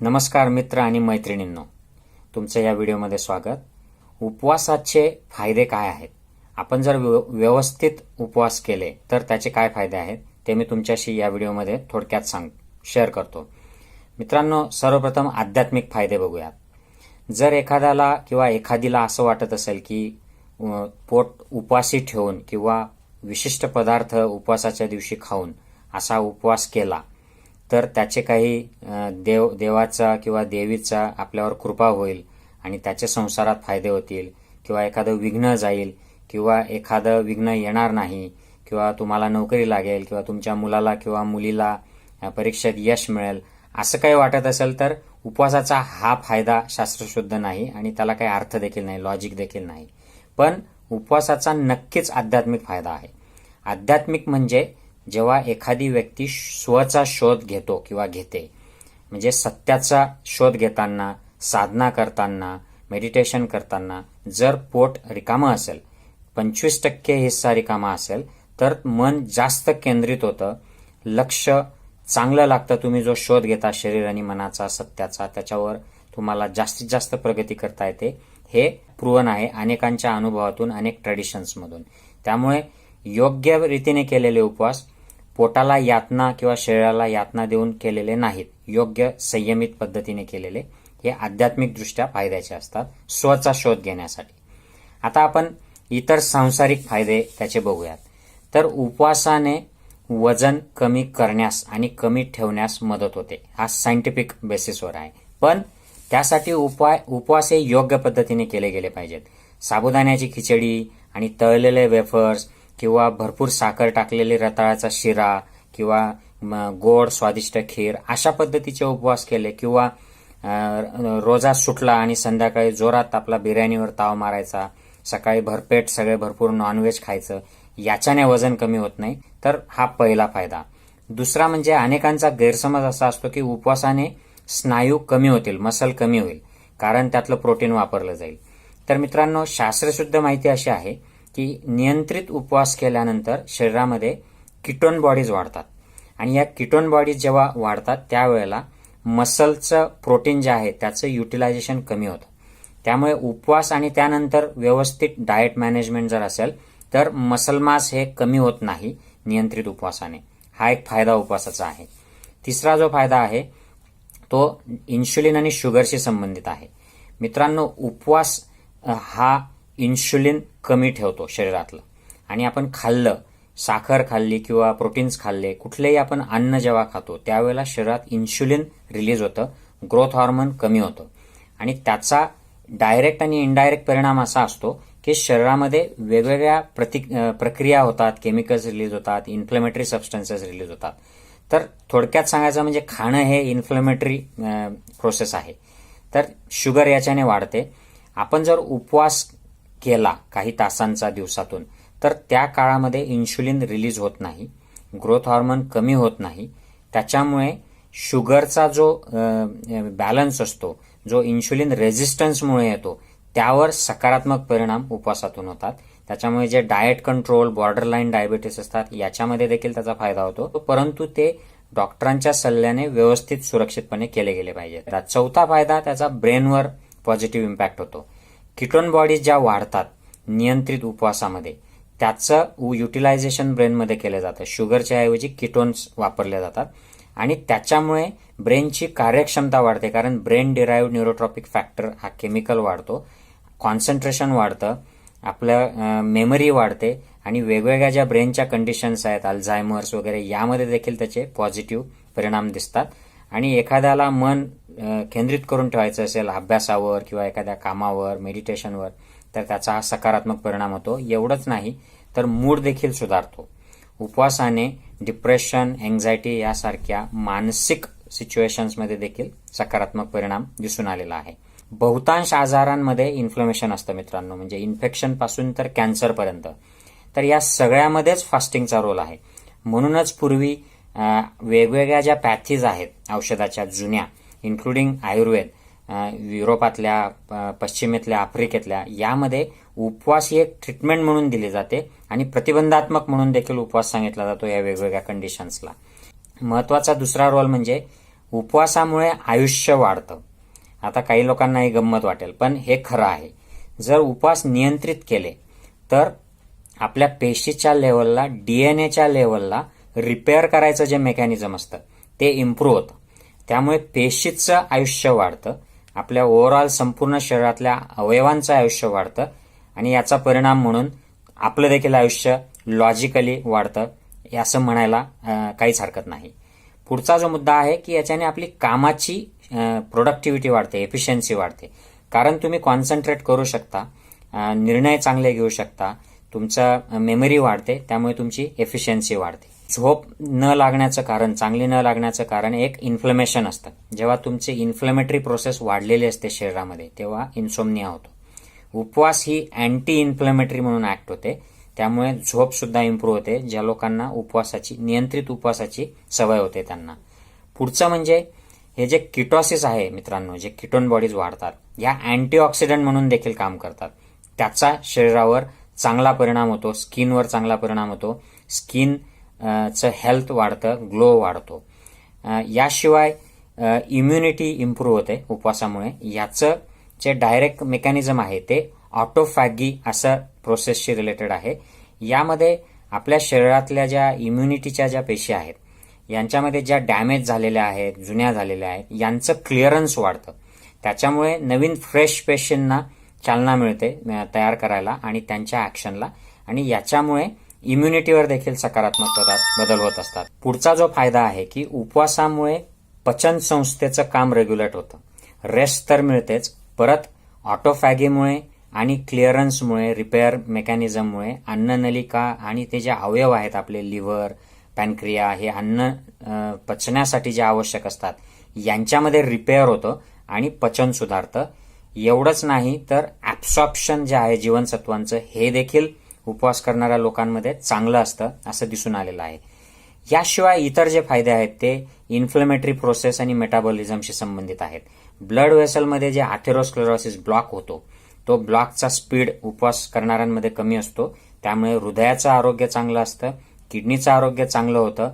नमस्कार मित्र आणि मैत्रिणींनो तुमचं या व्हिडिओमध्ये स्वागत. उपवासाचे फायदे काय आहेत? आपण जर व्यव- व्यवस्थित उपवास केले तर त्याचे काय फायदे आहेत? ते मी तुमच्याशी या व्हिडिओमध्ये थोडक्यात सांग शेअर करतो. मित्रांनो सर्वप्रथम आध्यात्मिक फायदे बघूयात. जर एखाद्याला किंवा एखादीला असं वाटत असेल की पोट उपाशी ठेवून किंवा विशिष्ट पदार्थ उपवासाच्या दिवशी खाऊन असा उपवास केला तर त्याचे काही देव देवाचा किंवा देवीचा आपल्यावर कृपा होईल आणि त्याचे संसारात फायदे होतील किंवा एखादं विघ्न जाईल किंवा एखादं विघ्न येणार नाही किंवा तुम्हाला नोकरी लागेल किंवा तुमच्या मुलाला किंवा मुलीला परीक्षेत यश मिळेल असं काही वाटत असेल तर उपवासाचा हा फायदा शास्त्रशुद्ध नाही आणि त्याला काही अर्थ देखील नाही लॉजिक देखील नाही. पण उपवासाचा नक्कीच आध्यात्मिक फायदा आहे. आध्यात्मिक म्हणजे जेव्हा एखादी व्यक्ती स्वचा शोध घेतो किंवा घेते म्हणजे सत्याचा शोध घेताना साधना करताना मेडिटेशन करताना जर पोट रिकामं असेल पंचवीस टक्के हिस्सा रिकामा असेल तर मन जास्त केंद्रित होतं. लक्ष चांगलं लागतं. तुम्ही जो शोध घेता शरीर आणि मनाचा सत्याचा त्याच्यावर तुम्हाला जास्तीत जास्त प्रगती करता येते. हे प्रूवन आहे अनेकांच्या अनुभवातून अनेक ट्रेडिशन्समधून त्यामुळे योग्य रीतीने केलेले उपवास पोटाला यातना किंवा शरीराला यातना देऊन केलेले नाहीत. योग्य संयमित पद्धतीने केलेले हे आध्यात्मिकदृष्ट्या फायद्याचे असतात स्वचा शोध घेण्यासाठी. आता आपण इतर सांसारिक फायदे त्याचे बघूयात. तर उपवासाने वजन कमी करण्यास आणि कमी ठेवण्यास मदत होते. हा सायंटिफिक बेसिसवर आहे. पण त्यासाठी उपाय उपवास हे योग्य पद्धतीने केले गेले पाहिजेत. साबुदाण्याची खिचडी आणि तळलेले वेफर्स किंवा भरपूर साखर टाकलेले रताळाचा शिरा किंवा गोड स्वादिष्ट खीर अशा पद्धतीचे उपवास केले किंवा रोजा सुटला आणि संध्याकाळी जोरात आपला बिर्याणीवर ताव मारायचा सकाळी भरपेट सगळे भरपूर नॉनव्हेज खायचं याच्याने वजन कमी होत नाही तर हा पहिला फायदा. दुसरा म्हणजे अनेकांचा गैरसमज असा असतो की उपवासाने स्नायू कमी होतील मसल कमी होईल कारण त्यातलं प्रोटीन वापरलं जाईल. तर मित्रांनो शास्त्रशुद्ध माहिती अशी आहे की नियंत्रित उपवास केल्यानंतर शरीरामध्ये किटोन बॉडीज वाढतात. आणि या किटोन बॉडीज जेव्हा वाढतात त्यावेळेला मसलचं प्रोटीन जे आहे त्याचं युटिलायझेशन कमी होतं. त्यामुळे उपवास आणि त्यानंतर व्यवस्थित डाएट मॅनेजमेंट जर असेल तर मसल मास हे कमी होत नाही नियंत्रित उपवासाने. हा एक फायदा उपवासाचा आहे. तिसरा जो फायदा आहे तो इन्शुलिन आणि शुगरशी संबंधित आहे. मित्रांनो उपवास हा इन्शुलिन कमी ठेवतो शरीरातलं. आणि आपण खाल्लं साखर खाल्ली किंवा प्रोटीन्स खाल्ले कुठलेही आपण अन्न जेव्हा खातो त्यावेळेला शरीरात इन्शुलिन रिलीज होतं ग्रोथ हॉर्मोन कमी होतं. आणि त्याचा डायरेक्ट आणि इनडायरेक्ट परिणाम असा असतो की शरीरामध्ये वेगवेगळ्या प्रति प्रक्रिया होतात केमिकल्स रिलीज होतात इन्फ्लेमेटरी सबस्टन्सेस रिलीज होतात. तर थोडक्यात सांगायचं म्हणजे खाणं हे इन्फ्लेमेटरी प्रोसेस आहे. तर शुगर याच्याने वाढते. आपण जर उपवास केला काही तासांचा दिवसातून तर त्या काळामध्ये इन्शुलिन रिलीज होत नाही ग्रोथ हॉर्मोन कमी होत नाही. त्याच्यामुळे शुगरचा जो बॅलन्स असतो जो इन्शुलिन रेझिस्टन्समुळे येतो त्यावर सकारात्मक परिणाम उपवासातून होतात. त्याच्यामुळे जे डाएट कंट्रोल बॉर्डरलाईन डायबिटीस असतात याच्यामध्ये देखील त्याचा फायदा होतो. परंतु ते डॉक्टरांच्या सल्ल्याने व्यवस्थित सुरक्षितपणे केले गेले पाहिजेत चौथा फायदा त्याचा ब्रेनवर पॉझिटिव्ह इम्पॅक्ट होतो. किटोन बॉडीज ज्या वाढतात नियंत्रित उपवासामध्ये त्याचं युटिलायझेशन ब्रेनमध्ये केलं जातं. शुगरच्या ऐवजी किटोन्स वापरले जातात. आणि त्याच्यामुळे ब्रेनची कार्यक्षमता वाढते कारण ब्रेन डिराईव्ह न्यूरोट्रॉपिक फॅक्टर हा केमिकल वाढतो कॉन्सन्ट्रेशन वाढतं आपलं मेमरी वाढते आणि वेगवेगळ्या ज्या ब्रेनच्या कंडिशन्स आहेत अल्झायमर्स वगैरे यामध्ये देखील त्याचे पॉझिटिव्ह परिणाम दिसतात. आणि एखाद्याला मन केंद्रित करून ठेवायचं असेल अभ्यासावर किंवा एखाद्या कामावर मेडिटेशनवर तर त्याचा हा सकारात्मक परिणाम होतो. एवढंच नाही तर मूड देखील सुधारतो. उपवासाने डिप्रेशन एन्झायटी यासारख्या मानसिक सिच्युएशन्समध्ये देखील सकारात्मक परिणाम दिसून आलेला आहे. बहुतांश आजारांमध्ये इन्फ्लमेशन असतं मित्रांनो. म्हणजे इन्फेक्शनपासून तर कॅन्सरपर्यंत तर या सगळ्यामध्येच फास्टिंगचा रोल आहे. म्हणूनच पूर्वी वेगवेगळ्या ज्या पॅथीज आहेत औषधाच्या जुन्या इन्क्लुडिंग आयुर्वेद युरोपातल्या पश्चिमेतल्या आफ्रिकेतल्या यामध्ये उपवास ही एक ट्रीटमेंट म्हणून दिली जाते आणि प्रतिबंधात्मक म्हणून देखील उपवास सांगितला जातो या वेगवेगळ्या कंडिशन्सला महत्त्वाचा दुसरा रोल म्हणजे उपवासामुळे आयुष्य वाढतं. आता काही लोकांना ही गंमत वाटेल पण हे खरं आहे. जर उपवास नियंत्रित केले तर आपल्या पेशीच्या लेवलला डी एन एच्या लेवलला रिपेअर करायचं जे मेकॅनिझम असतं ते इम्प्रूव्ह होतं. त्यामुळे पेशीचं आयुष्य वाढतं. आपल्या ओव्हरऑल संपूर्ण शरीरातल्या अवयवांचं आयुष्य वाढतं. आणि याचा परिणाम म्हणून आपलं देखील आयुष्य लॉजिकली वाढतं. असं म्हणायला काहीच हरकत नाही. पुढचा जो मुद्दा आहे की याच्याने आपली कामाची प्रोडक्टिव्हिटी वाढते एफिशियन्सी वाढते. कारण तुम्ही कॉन्सन्ट्रेट करू शकता निर्णय चांगले घेऊ शकता. तुमचं मेमरी वाढते त्यामुळे तुमची एफिशियन्सी वाढते. झोप न लागण्याचं कारण चांगली न लागण्याचं कारण एक इन्फ्लमेशन असतं. जेव्हा तुमची इन्फ्लमेटरी प्रोसेस वाढलेली असते शरीरामध्ये तेव्हा इन्सोमनिया होतो. उपवास ही अँटी इन्फ्लमेटरी म्हणून ऍक्ट होते. त्यामुळे झोपसुद्धा इम्प्रूव्ह होते ज्या लोकांना उपवासाची नियंत्रित उपवासाची सवय होते त्यांना. पुढचं म्हणजे हे जे किटॉसिस आहे मित्रांनो जे किटोन बॉडीज वाढतात या अँटीऑक्सिडंट म्हणून देखील काम करतात. त्याचा शरीरावर चांगला परिणाम होतो स्किनवर चांगला परिणाम होतो. स्किन चं हेल्थ वाढतं ग्लो वाढतो. याशिवाय इम्युनिटी इम्प्रूव्ह होते उपवासामुळे. याचं जे डायरेक्ट मेकॅनिझम आहे ते ऑटोफॅगी असं प्रोसेसशी रिलेटेड आहे. यामध्ये आपल्या शरीरातल्या ज्या इम्युनिटीच्या ज्या पेशी आहेत यांच्यामध्ये ज्या डॅमेज झालेल्या आहेत जुन्या झालेल्या आहेत यांचं क्लिअरन्स वाढतं. त्याच्यामुळे नवीन फ्रेश पेशींना चालना मिळते तयार करायला आणि त्यांच्या ॲक्शनला आणि याच्यामुळे इम्युनिटीवर देखील सकारात्मक बदल- होत असतात. पुढचा जो फायदा आहे की उपवासामुळे पचन संस्थेचं काम रेग्युलेट होतं. रेस्ट तर मिळतेच परत ऑटोफॅगीमुळे आणि क्लिअरन्समुळे रिपेअर मेकॅनिझममुळे अन्ननलिका आणि ते जे अवयव आहेत आपले लिव्हर पॅनक्रिया हे अन्न पचण्यासाठी जे आवश्यक असतात यांच्यामध्ये रिपेअर होतं आणि पचन सुधारतं. एवढंच नाही तर ॲब्सॉप्शन जे आहे जीवनसत्वांचं हे देखील उपवास करणाऱ्या लोकांमध्ये चांगलं असतं असं दिसून आलेलं आहे. याशिवाय इतर जे फायदे आहेत ते इन्फ्लेमेटरी प्रोसेस आणि मेटाबॉलिझमशी संबंधित आहेत. ब्लड वेसलमध्ये जे आथेरोस्क्लेरोसिस ब्लॉक होतो तो ब्लॉकचा स्पीड उपवास करणाऱ्यांमध्ये कमी असतो. त्यामुळे हृदयाचं आरोग्य चांगलं असतं किडनीचं आरोग्य चांगलं होतं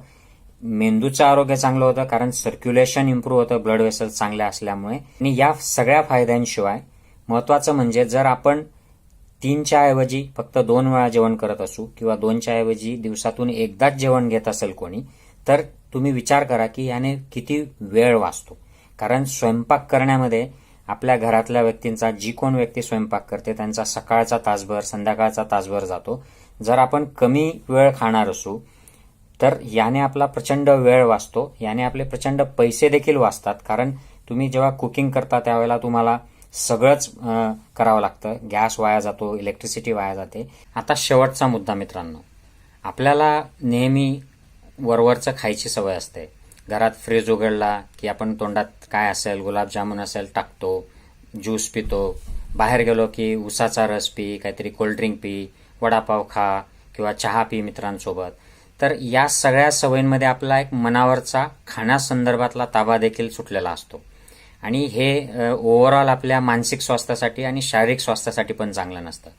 मेंदूचं आरोग्य चांगलं होतं कारण सर्क्युलेशन इम्प्रूव्ह होतं ब्लड वेसल चांगल्या असल्यामुळे. आणि या सगळ्या फायद्यांशिवाय महत्वाचं म्हणजे जर आपण तीनच्या ऐवजी फक्त दोन वेळा जेवण करत असू किंवा दोनच्या ऐवजी दिवसातून एकदाच जेवण घेत असेल कोणी तर तुम्ही विचार करा की याने किती वेळ वाचतो. कारण स्वयंपाक करण्यामध्ये आपल्या घरातल्या व्यक्तींचा जी कोण व्यक्ती स्वयंपाक करते त्यांचा सकाळचा तासभर संध्याकाळचा तासभर जातो. जर आपण कमी वेळ खाणार असू तर याने आपला प्रचंड वेळ वाचतो. याने आपले प्रचंड पैसे देखील वाचतात. कारण तुम्ही जेव्हा कुकिंग करता त्यावेळेला तुम्हाला सगळंच करावं लागतं. गॅस वाया जातो इलेक्ट्रिसिटी वाया जाते. आता शेवटचा मुद्दा मित्रांनो. आपल्याला नेहमी वरवरचं खायची सवय असते. घरात फ्रीज उघडला की आपण तोंडात काय असेल गुलाबजामुन असेल टाकतो ज्यूस पितो. बाहेर गेलो की उसाचा रस पी काहीतरी कोल्ड्रिंक पी वडापाव खा किंवा चहा पी मित्रांसोबत. तर या सगळ्या सवयींमध्ये आपला एक मनावरचा खाण्यासंदर्भातला ताबा देखील सुटलेला असतो. आणि हे ओव्हरऑल आपल्या मानसिक स्वास्थ्यासाठी आणि शारीरिक स्वास्थ्यासाठी पण चांगलं नसतं.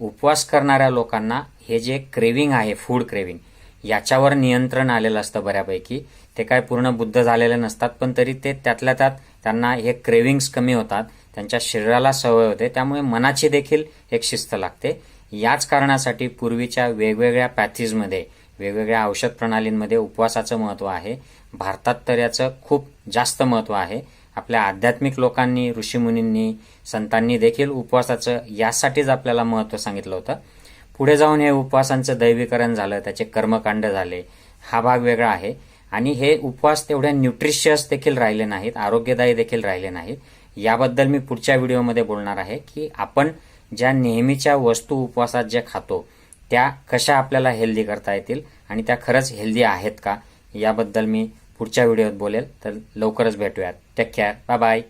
उपवास करणाऱ्या लोकांना हे जे क्रेविंग आहे फूड क्रेविंग याच्यावर नियंत्रण आलेलं असतं बऱ्यापैकी. ते काय पूर्ण बुद्ध झालेले नसतात पण तरी ते त्यातल्या त्यात त्यांना हे क्रेविंग्स कमी होतात. त्यांच्या शरीराला सवय होते. त्यामुळे मनाची देखील एक शिस्त लागते. याच कारणासाठी पूर्वीच्या वेगवेगळ्या पॅथीजमध्ये वेगवेगळ्या औषध प्रणालींमध्ये उपवासाचं महत्त्व आहे. भारतात तर याचं खूप जास्त महत्त्व आहे. आपल्या आध्यात्मिक लोकांनी ऋषीमुनींनी संतांनी देखील उपवासाचं यासाठीच आपल्याला महत्त्व सांगितलं होतं. पुढे जाऊन हे उपवासांचं दैवीकरण झालं त्याचे कर्मकांड झाले. हा भाग वेगळा आहे. आणि हे उपवास तेवढ्या न्यूट्रिशियस देखील राहिले नाहीत आरोग्यदायी देखील राहिले नाहीत. याबद्दल मी पुढच्या व्हिडिओमध्ये बोलणार आहे की आपण ज्या नेहमीच्या वस्तू उपवासात ज्या खातो त्या कशा आपल्याला हेल्दी करता येतील आणि त्या खरंच हेल्दी आहेत का याबद्दल मी पुढच्या व्हिडिओत बोलेल तर लवकरच भेटूयात. Take care bye bye